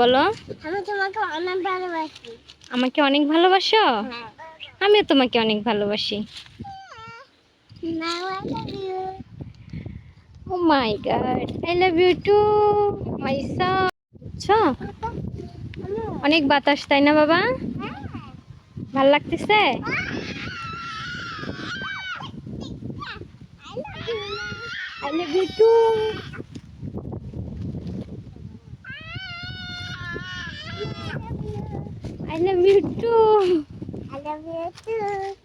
বলো। আমি তোমাকে অনেক ভালোবাসি। আমাকে অনেক ভালোবাসো? হ্যাঁ। আমিও তোমাকে অনেক ভালোবাসি. ও my God I love you too my son অনেক বাতাস তাই না বাবা? ভালো লাগতেছে? I love you too I love you too.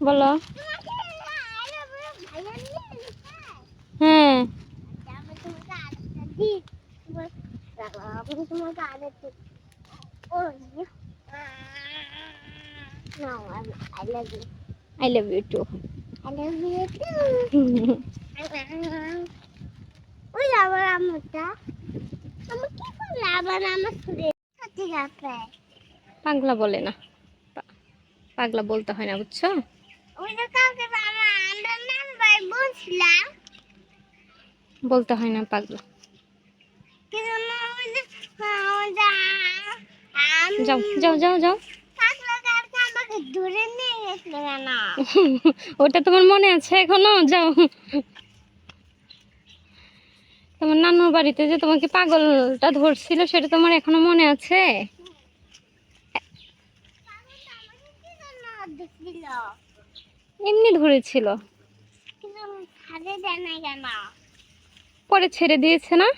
বলো I love you নিয়ে লিখা। হ্যাঁ I- love you. Too I love you too. ওই আবার আমটা আমার কি করলে আবার আমার সুরে সত্যি যাচ্ছে পাগলা বলে না। পাগলা বলতে হয় না বুঝছ? ওই যে কাউকে আমার আন্ডার নাম্বার বলছিলাম বলতে হয় না পাগলা। যাও যাও যাও যাও কালকে ওটা তোমার মনে আছে এখনও? যাও। তোমার নানুর বাড়িতে যে তোমাকে পাগলটা ধরছিল, সেটা তোমার এখনও মনে আছে? এমনি ধরেছিল। পরে ছেড়ে দিয়েছে না?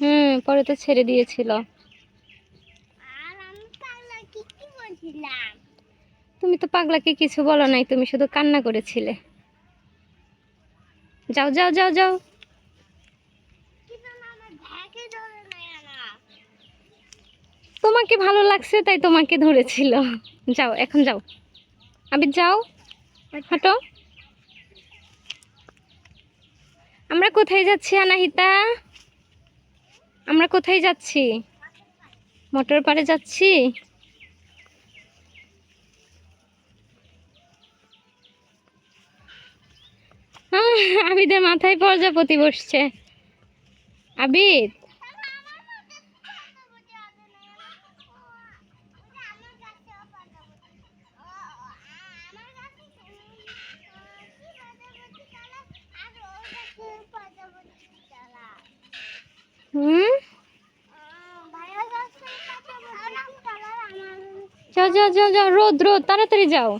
হুম, পরে তো ছেড়ে দিয়েছিল। তুমি তো পাগলাকে কিছু বলো নাই, তুমি শুধু কান্না করেছিলে। যাও যাও যাও যাও। তোমাকে ভালো লাগছে, তাই তোমাকে ধরেছিল। যাও, এখন যাও। আমি যাও। হাঁটো। আমরা কোথায় যাচ্ছি, আনাহিতা? আমরা কোথায় যাচ্ছি? মোটর পাড়ে যাচ্ছি? আবিদের মাথায় প্রজাপতি বসছে। আবিদ? হুম? যাও যাও যাও যাও রোদ রোদ তাড়াতাড়ি যাও।